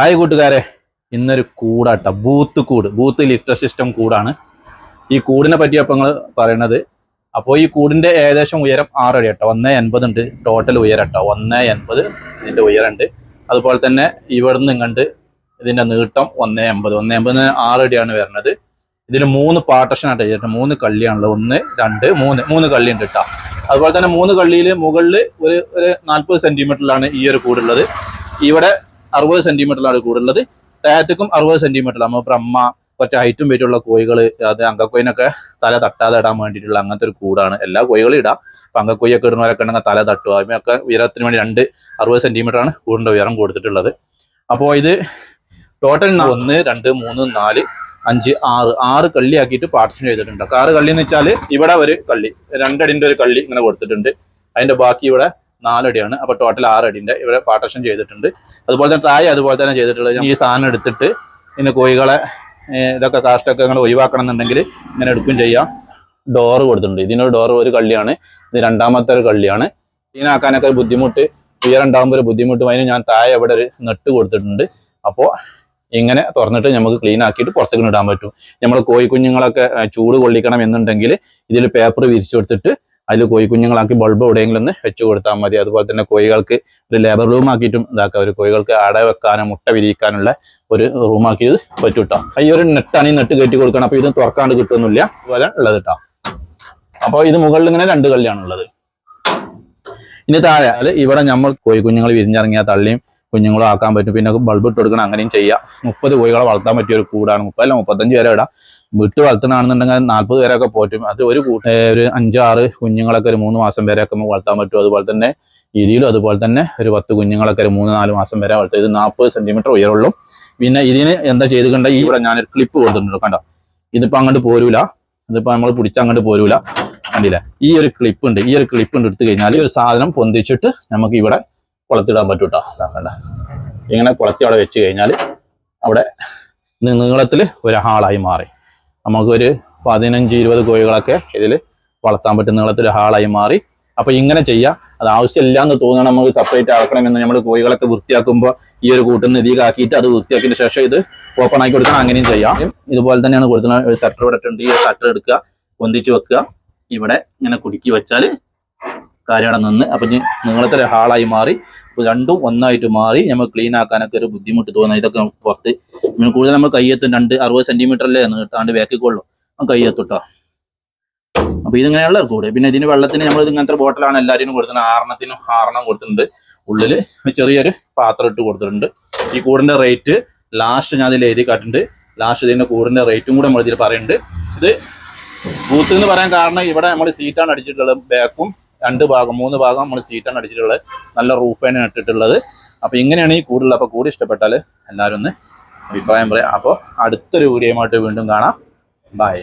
Hi കൂട്ടുകാരെ. ഇന്നൊരു കൂടാട്ട. ബൂത്ത് കൂട്. ബൂത്ത് ലിറ്റർ സിസ്റ്റം കൂടാണ്. ഈ കൂടിനെ പറ്റിയ അപ്പോൾ നിങ്ങൾ പറയണത്. അപ്പോൾ ഈ കൂടിന്റെ ഏകദേശം ഉയരം ആറടി കേട്ടോ. ഒന്നേ എൺപത് ഉണ്ട്. ടോട്ടൽ ഉയരം കേട്ടോ. ഒന്നേ എൺപത് ഇതിന്റെ ഉയരമുണ്ട് അതുപോലെ തന്നെ ഇവിടുന്ന് ഇങ്ങോട്ട് ഇതിന്റെ നീട്ടം ഒന്നേ എൺപത്. ഒന്നേ എൺപതിന് ആറടിയാണ് വരുന്നത് ഇതിന് മൂന്ന് പാർട്ടഷനായിട്ട് ചെയ്തിട്ട് മൂന്ന് കള്ളിയാണുള്ളത്. ഒന്ന് രണ്ട് മൂന്ന്. മൂന്ന് കള്ളി ഉണ്ട് കേട്ടോ. അതുപോലെ തന്നെ മൂന്ന് കള്ളിയിൽ മുകളിൽ ഒരു ഒരു നാൽപ്പത് സെന്റിമീറ്ററിലാണ് ഈ ഒരു കൂടുള്ളത്. ഇവിടെ അറുപത് സെന്റിമീറ്ററിലാണ് കൂടുള്ളത് തേറ്റക്കും അറുപത് സെന്റിമീറ്റർ നമ്മൾ ബ്രഹ്മ കുറച്ച് ഹൈറ്റും വെയിറ്റുള്ള കോഴികൾ അത് അങ്കക്കോയിനൊക്കെ തല തട്ടാതെ ഇടാൻ വേണ്ടിയിട്ടുള്ള അങ്ങനത്തെ ഒരു കൂടാണ്. എല്ലാ കോഴികളും ഇടാം. അപ്പൊ അങ്കക്കോയൊക്കെ ഇടുന്നവരൊക്കെ ഉണ്ടെങ്കിൽ തല തട്ടുക. അതിനൊക്കെ ഉയരത്തിന് വേണ്ടി രണ്ട് അറുപത് സെന്റിമീറ്റർ ആണ് കൂടിന്റെ ഉയരം കൊടുത്തിട്ടുള്ളത്. അപ്പോൾ ഇത് ടോട്ടൽ ഒന്ന് രണ്ട് മൂന്ന് നാല് അഞ്ച് ആറ്. ആറ് കള്ളി ആക്കിയിട്ട് പാർട്ടിഷൻ ചെയ്തിട്ടുണ്ട്. ആറ് കള്ളി എന്ന് വെച്ചാൽ ഇവിടെ ഒരു കള്ളി രണ്ടടിന്റെ ഒരു കള്ളി ഇങ്ങനെ കൊടുത്തിട്ടുണ്ട്. അതിന്റെ ബാക്കി ഇവിടെ നാലടിയാണ്. അപ്പൊ ടോട്ടൽ ആറടിന്റെ ഇവിടെ പാർട്ടിഷൻ ചെയ്തിട്ടുണ്ട്. അതുപോലെ തന്നെ താഴെ അതുപോലെ തന്നെ ചെയ്തിട്ടുള്ളത് ഈ സാധനം എടുത്തിട്ട് പിന്നെ കോഴികളെ ഇതൊക്കെ കാഷ്ടൊക്കെ നിങ്ങൾ ഒഴിവാക്കണം എന്നുണ്ടെങ്കിൽ ഇങ്ങനെ എടുക്കുകയും ചെയ്യാം. ഡോറ് കൊടുത്തിട്ടുണ്ട്. ഇതിനൊരു ഡോറ് ഒരു കള്ളിയാണ്. ഇത് രണ്ടാമത്തെ ഒരു കള്ളിയാണ്. ഇതിനാക്കാനൊക്കെ ഒരു ബുദ്ധിമുട്ട് ഉയരണ്ടാകുമ്പോൾ ഒരു ബുദ്ധിമുട്ടും. അതിന് ഞാൻ താഴെ ഇവിടെ ഒരു നെട്ട് കൊടുത്തിട്ടുണ്ട്. അപ്പോൾ ഇങ്ങനെ തുറന്നിട്ട് നമുക്ക് ക്ലീൻ ആക്കിയിട്ട് പുറത്തേക്ക് ഇടാൻ പറ്റും. നമ്മൾ കോഴിക്കുഞ്ഞുങ്ങളൊക്കെ ചൂട് കൊള്ളിക്കണം എന്നുണ്ടെങ്കിൽ ഇതിൽ പേപ്പർ വിരിച്ചു കൊടുത്തിട്ട് അതിൽ കോഴി കുഞ്ഞുങ്ങളാക്കി ബൾബ് എവിടെയെങ്കിലും ഒന്ന് വെച്ച് കൊടുത്താൽ മതി. അതുപോലെ തന്നെ കോഴികൾക്ക് ഒരു ലേബർ റൂം ആക്കിയിട്ടും ഇതാക്കാം. ഒരു കോഴികൾക്ക് അട വെക്കാനോ മുട്ട വിരിയിക്കാനുള്ള ഒരു റൂം ആക്കിയത് പറ്റും കേട്ടോ ഈ ഒരു നെട്ടാണ് ഈ നെട്ട് കയറ്റി കൊടുക്കണം അപ്പൊ ഇത് തുറക്കാണ്ട് കിട്ടുന്നില്ല അതുപോലെ ഉള്ളത് കേട്ടോ അപ്പോൾ ഇത് മുകളിൽ ഇങ്ങനെ രണ്ട് കള്ളിയാണുള്ളത് ഇനി താഴെ അത് ഇവിടെ നമ്മൾ കോഴി കുഞ്ഞുങ്ങൾ വിരിഞ്ഞിറങ്ങിയ തള്ളിയും കുഞ്ഞുങ്ങളും ആക്കാൻ പറ്റും. പിന്നെ ബൾബ് ഇട്ട് കൊടുക്കണം അങ്ങനെയും ചെയ്യാം. മുപ്പത് കോഴികളെ വളർത്താൻ പറ്റിയ ഒരു കൂടാണ്. മുപ്പതല്ല മുപ്പത്തഞ്ച് പേരെ ഇടാം. വിട്ട് വളർത്തണമെന്നുണ്ടെങ്കിൽ നാൽപ്പത് പേരൊക്കെ പോറ്റും. അത് ഒരു ഒരു അഞ്ചാറ് കുഞ്ഞുങ്ങളൊക്കെ ഒരു മൂന്ന് മാസം വരെയൊക്കെ വളർത്താൻ പറ്റും. അതുപോലെ തന്നെ ഇതിലും അതുപോലെ തന്നെ ഒരു പത്ത് കുഞ്ഞുങ്ങളൊക്കെ ഒരു മൂന്ന് നാല് മാസം വരെ വളർത്തും. ഇത് നാൽപ്പത് സെന്റിമീറ്റർ ഉയരുള്ളൂ പിന്നെ ഇതിന് എന്താ ചെയ്ത് കണ്ട ഈ ഇവിടെ ഞാനൊരു ക്ലിപ്പ് കൊടുത്തിട്ടുണ്ട് കണ്ടോ? ഇതിപ്പോ അങ്ങോട്ട് പോരൂല. ഇതിപ്പോ നമ്മൾ പിടിച്ച അങ്ങോട്ട് പോരൂല. കണ്ടില്ല? ഈ ഒരു ക്ലിപ്പ് ഉണ്ട്. ഈ ഒരു ക്ലിപ്പ് ഉണ്ട് എടുത്തു കഴിഞ്ഞാൽ ഈ ഒരു സാധനം പൊന്തിച്ചിട്ട് നമുക്ക് ഇവിടെ കുളത്തിടാൻ പറ്റും കേട്ടോ ദാ കണ്ട. ഇങ്ങനെ കുളത്തി അവിടെ വെച്ച് കഴിഞ്ഞാൽ അവിടെ നീളത്തിൽ ഒരു ഹാളായി മാറി. നമുക്കൊരു പതിനഞ്ച് ഇരുപത് കോഴികളൊക്കെ ഇതിൽ വളർത്താൻ പറ്റും നീളത്തിൽ ഹാളായി മാറി. അപ്പോൾ ഇങ്ങനെ ചെയ്യാം. അത് ആവശ്യമില്ല എന്ന് തോന്നണം നമുക്ക് സെപ്പറേറ്റ് ആക്കണമെന്ന്. നമ്മൾ കോഴികളൊക്കെ വൃത്തിയാക്കുമ്പോൾ ഈ ഒരു കൂട്ടുന്ന ഇതീകാക്കിയിട്ട് അത് വൃത്തിയാക്കിയതിന് ശേഷം ഇത് ഓപ്പൺ ആക്കി കൊടുക്കണം. അങ്ങനെയും ചെയ്യാം. ഇതുപോലെ തന്നെയാണ് കൊടുക്കുന്നത് ഒരു സെറ്റർ ഇവിടെ ഈ സെറ്റർ എടുക്കുക പൊന്തിച്ച് വെക്കുക. ഇവിടെ ഇങ്ങനെ കുടുക്കി വെച്ചാൽ കാര്യം അവിടെ നിന്ന്. അപ്പൊ നീളത്തിലെ ഹാളായി മാറി. അപ്പോൾ രണ്ടും ഒന്നായിട്ട് മാറി നമ്മൾ ക്ലീൻ ആക്കാനൊക്കെ ഒരു ബുദ്ധിമുട്ട് തോന്നുന്നത് ഇതൊക്കെ പുറത്ത് കൂടുതൽ നമ്മൾ കയ്യെത്തും. രണ്ട് അറുപത് സെന്റിമീറ്റർ അല്ലേ നീട്ടാണ്ട് വേക്കിക്കൊള്ളു. കയ്യെത്തുട്ടോ അപ്പൊ ഇതിങ്ങനെയുള്ള കൂടെ. പിന്നെ ഇതിന് വെള്ളത്തിന് നമ്മൾ ഇങ്ങനത്തെ ബോട്ടിലാണ് എല്ലാവരും കൊടുക്കുന്നത് ആറണത്തിനും ആറെണ്ണം കൊടുത്തിട്ടുണ്ട്. ഉള്ളിൽ ചെറിയൊരു പാത്രം ഇട്ട് കൊടുത്തിട്ടുണ്ട്. ഈ കൂടിന്റെ റേറ്റ് ലാസ്റ്റ് ഞാൻ ഇതിൽ എഴുതി കാട്ടുണ്ട്. ലാസ്റ്റ് ഇതിന്റെ കൂടിന്റെ റേറ്റും കൂടെ നമ്മൾ ഇതിൽ പറയുന്നുണ്ട്. ഇത് ബൂത്ത് എന്ന് പറയാൻ കാരണം ഇവിടെ നമ്മൾ സീറ്റാണ് അടിച്ചിട്ടുള്ളത്. ബാക്കും രണ്ട് ഭാഗം മൂന്ന് ഭാഗം നമ്മൾ സീറ്റാണ് അടിച്ചിട്ടുള്ളത്. നല്ല റൂഫാണ് ഇട്ടിട്ടുള്ളത്. അപ്പൊ ഇങ്ങനെയാണ് ഈ കൂടുതൽ. അപ്പോൾ കൂടി ഇഷ്ടപ്പെട്ടാൽ എല്ലാവരും ഒന്ന് അഭിപ്രായം പറയാം. അപ്പോൾ അടുത്തൊരു വീഡിയോയുമായിട്ട് വീണ്ടും കാണാം. ബൈ